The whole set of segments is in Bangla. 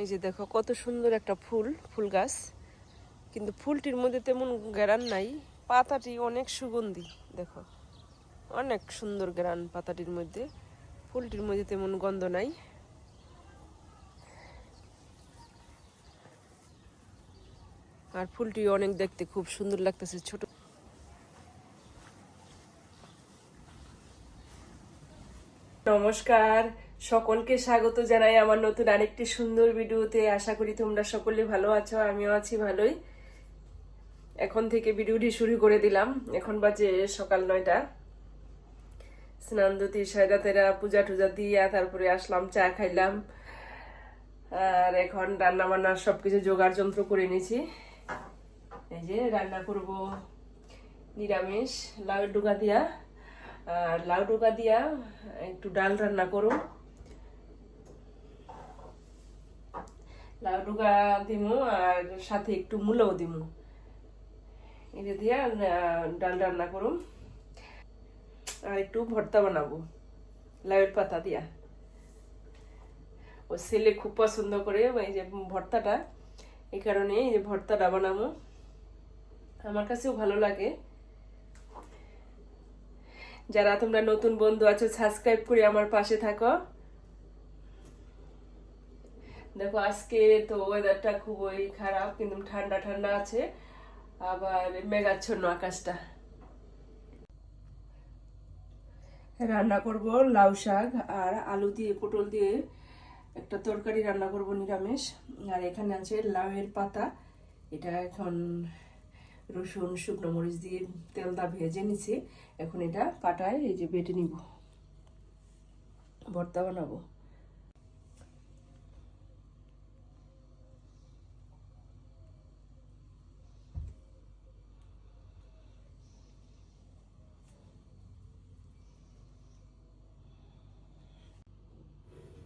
এই যে দেখো, কত সুন্দর একটা ফুল ফুল গাছ। কিন্তু ফুলটির মধ্যে তেমন গ্রান নাই, পাতাটি অনেক সুগন্ধি, দেখো। অনেক সুন্দর গ্রান পাতাটির মধ্যে, ফুলটির মধ্যে তেমন গন্ধ নাই। আর ফুলটি অনেক দেখতে খুব সুন্দর লাগতেছে, ছোট। নমস্কার। সকলকে স্বাগত জানাই আমার নতুন আরেকটি সুন্দর ভিডিওতে। আশা করি তোমরা সকলে ভালো আছো, আমিও আছি ভালোই। এখন থেকে ভিডিওটি শুরু করে দিলাম। এখন বাজে সকাল নয়টা। স্নান সায়দা তেরা, পূজা টুজা দিয়া তারপরে আসলাম, চা খাইলাম। আর এখন রান্না বান্নার সবকিছু জোগাড় যন্ত্র করে নিয়েছি। এই যে রান্না করব নিরামিষ, লাউ ডুগা দিয়া। আর লাউ ডুগা দিয়া একটু ডাল রান্না করো। লাউ ডুগা দিমু আর সাথে একটু মূলাও দিমু। এটা দিয়া ডাল রান্না করুম। আর একটু ভর্তা বানাবো, লাউয়ের পাতা দিয়া। ও ছেলে খুব পছন্দ করে এই যে ভর্তাটা। এই কারণে এই যে ভর্তাটা বানাবো। আমার কাছেও ভালো লাগে। যারা তোমরা নতুন বন্ধু আছো সাবস্ক্রাইব করে আমার পাশে থাকো। দেখো আজকে তো ওয়েদারটা খুবই খারাপ, কিন্তু ঠান্ডা ঠান্ডা আছে, আবার মেঘাচ্ছন্ন আকাশটা। রান্না করব লাউ শাক আর আলু দিয়ে, পটল দিয়ে একটা তরকারি রান্না করব নিরামিষ। আর এখানে আছে লাউয়ের পাতা। এটা এখন রসুন, শুকনো মরিচ দিয়ে তেলটা ভেজে নিছি। এখন এটা পাটায় এই যে বেটে নিব। ভর্তা বানাবো।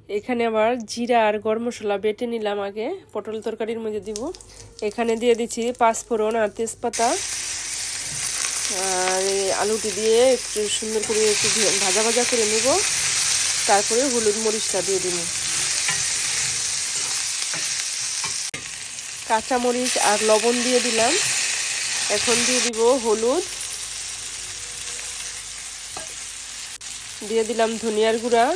এখানে আবার জিরা আর গরম মশলা বেটে নিলাম আগে, পটল তরকারির মধ্যে দিব। এখানে দিয়ে দিচ্ছি পাঁচফোড়ন আর তেজপাতা। আর আলুটি দিয়ে একটু সুন্দর করে একটু ভাজা ভাজা করে নেব। তারপরে হলুদ মরিচটা দিয়ে দিব। কাঁচা মরিচ আর লবণ দিয়ে দিলাম। এখন দিয়ে দিব হলুদ। দিয়ে দিলাম ধনিয়ার গুঁড়া।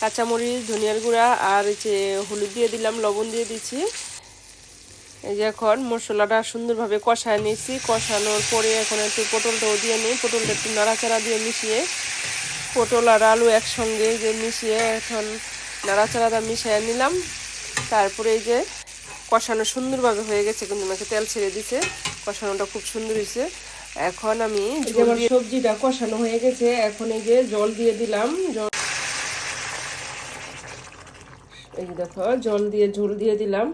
কাঁচামরিচ, ধনিয়ার গুঁড়া আর যে হলুদ দিয়ে দিলাম, লবণ দিয়ে দিচ্ছি এই যে এখন মশলাটা সুন্দরভাবে কষায় নিয়েছি। কষানোর পরে এখন একটু পটলটাও দিয়ে নিই। পটলটা একটু নাড়াচাড়া দিয়ে মিশিয়ে পটল আর আলু একসঙ্গে যে মিশিয়ে এখন নাড়াচাড়াটা মিশিয়ে নিলাম। তারপরে এই যে কষানো সুন্দরভাবে হয়ে গেছে, কিন্তু আমাকে তেল ছেড়ে দিছে। কষানোটা খুব সুন্দর হয়েছে। এখন আমি সবজিটা কষানো হয়ে গেছে। এখন এই যে জল দিয়ে দিলাম। জল এই যে দেখো, জল দিয়ে, ঝোল দিয়ে দিলাম।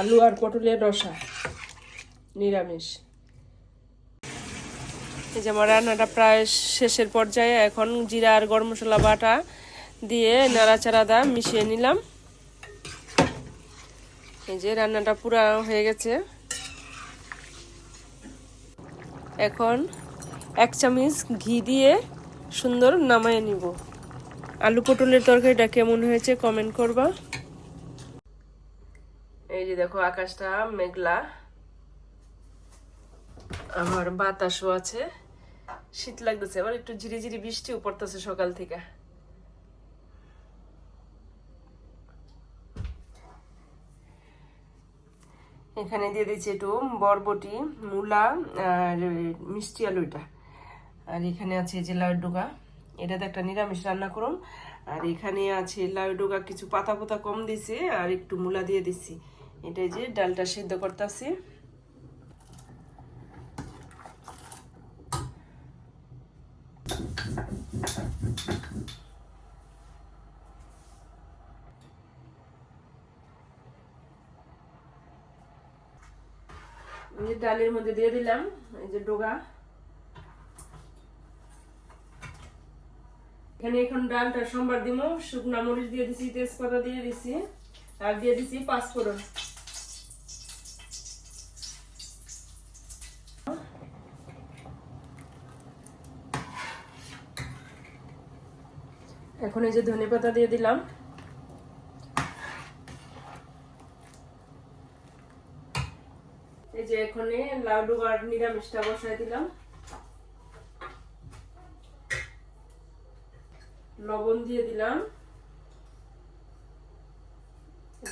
আলু আর পটলের রসা, নিরামিষ। এই যে আমার রান্নাটা প্রায় শেষের পর্যায়ে, এখন জিরা আর গরম মশলা বাটা দিয়ে নাড়াচাড়া দা মিশিয়ে নিলাম। এই যে রান্নাটা পুরা হয়ে গেছে। এখন এক চামচ ঘি দিয়ে সুন্দর নামায় নিব। আলু পটলের তরকারিটা কেমন হয়েছে কমেন্ট করবা। এই যে দেখো, আকাশটা মেঘলা। আমার বাতাসও আছে। শীত লাগতেছে, আবার একটু ঝিরিঝিরি ঝিরি বৃষ্টিও পড়তেছে সকাল থেকে। এখানে দিয়ে দিচ্ছি একটু বরবটি, মূলা আর মিষ্টি আলুটা আর এখানে আছে যে লাউ ডোকা এটাতে একটা নিরামিষ রান্না করুন। আর এখানে আছে লাউ ডোকা কিছু পাতা পোতা কম দিছে আর একটু মূলা দিয়ে দিচ্ছি। এটাই যে ডালটা সিদ্ধ করতেছি। এই ডালের মধ্যে দিয়ে দিলাম, এই যে ডোগা। এখানে এখন ডালটা সোমবার দিব শুকনা মরিচ দিয়ে দিছি, তেজপাতা দিয়ে দিছি, আর দিয়ে দিছি পাঁচফোড়ন এখন এই যে ধনে পাতা দিয়ে দিলাম। এই যে এখানে লাড্ডু আর নিরামিষটা বসাই দিলাম। লবণ দিয়ে দিলাম।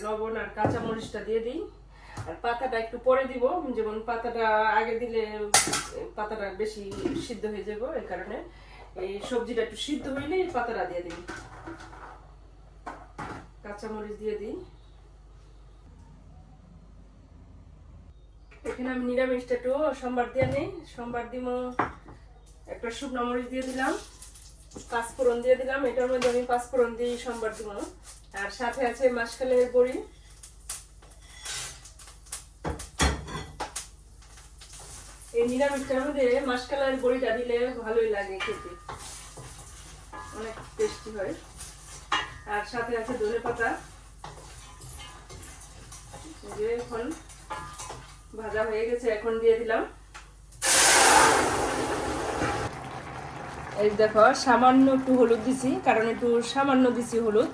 লবণ আর কাঁচা মরিচটা দিয়ে দিই। আর পাতাটা একটু পরে দিব, যেমন পাতাটা আগে দিলে পাতাটা বেশি সিদ্ধ হয়ে যাব এই কারণে। এই সবজিটা একটু সিদ্ধ হইলে পাতাটা দিয়ে দিই। কাঁচা মরিচ দিয়ে দিই। এখানে আমি নিরামিষটা একটু সোমবার দিয়ে নেই সোমবার দিব একটা শুকনো মরিচ দিয়ে দিলাম, পাঁচফোড়ন দিয়ে দিলাম। এটার মধ্যে আমি পাঁচফোড়ন দিয়ে সোমবার দিব আর সাথে আছে মাসকালের বড়ি। এই নিরামিষটার মধ্যে মাসকালের বড়িটা দিলে ভালোই লাগে খেতে। অনেক টেস্টি হয়। আর সাথে আছে ধনে পাতা এখন ভাজা হয়ে গেছে, এখন দিয়ে দিলাম। এই দেখো, সামান্য একটু হলুদ দিছি, কারণ একটু সামান্য দিছি হলুদ,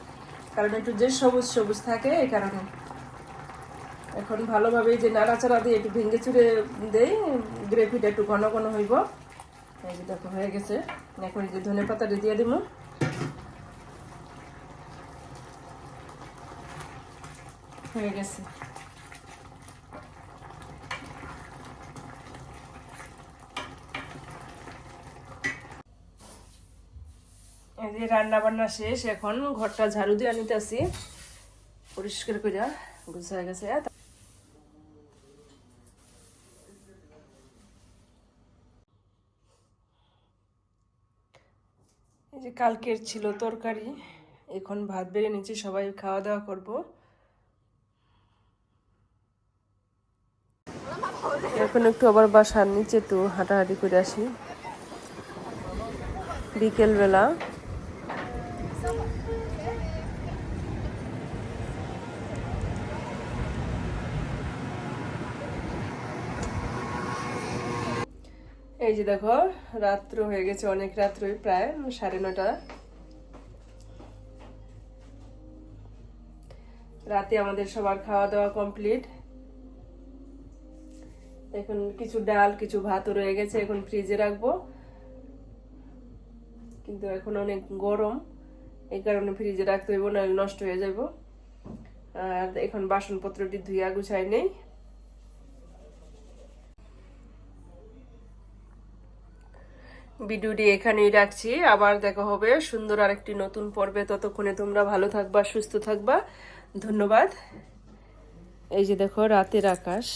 কারণ একটু যে সবুজ সবুজ থাকে, এই কারণে। এখন ভালোভাবে যে নাড়াচাড়া দিয়ে একটু ভেঙে চুড়ে দেই, গ্রেভিটা একটু ঘন ঘন হইব। এই যে দেখো, হয়ে গেছে। এখন এই যে ধনে পাতাটা দিয়ে দিব। হয়ে গেছে। এই যে রান্না বান্না শেষ, এখন ঘরটা ঝাড়ু দিয়ে আনিতেছি। পরিষ্কার করে গুছায় গেছে। এই যে কালকের ছিল তরকারি, এখন ভাত বেড়ে নিচ্ছি সবাই খাওয়া দাওয়া করব। এখন একটু আবার বাসার নিচে একটু হাঁটাহাঁটি করে আসি। বিকেলবেলা এই যে দেখো, রাত্র হয়ে গেছে, অনেক রাত্রই প্রায়, সাড়ে নটা। রাতে আমাদের সবার খাওয়া দাওয়া কমপ্লিট এখন কিছু ডাল, কিছু ভাতও রয়ে গেছে, এখন ফ্রিজে রাখব। কিন্তু এখন অনেক গরম, এই কারণে ফ্রিজে রাখতে হইব, নাহলে নষ্ট হয়ে যাব আর এখন বাসনপত্রটি ধুইয়া গুছাই নেই। ভিডিওটি এখানেই রাখছি। আবার দেখা হবে সুন্দর আরেকটি নতুন পর্বে। ততক্ষণে তোমরা ভালো থাকবা, সুস্থ থাকবা। ধন্যবাদ। এই যে দেখো, রাতের আকাশ।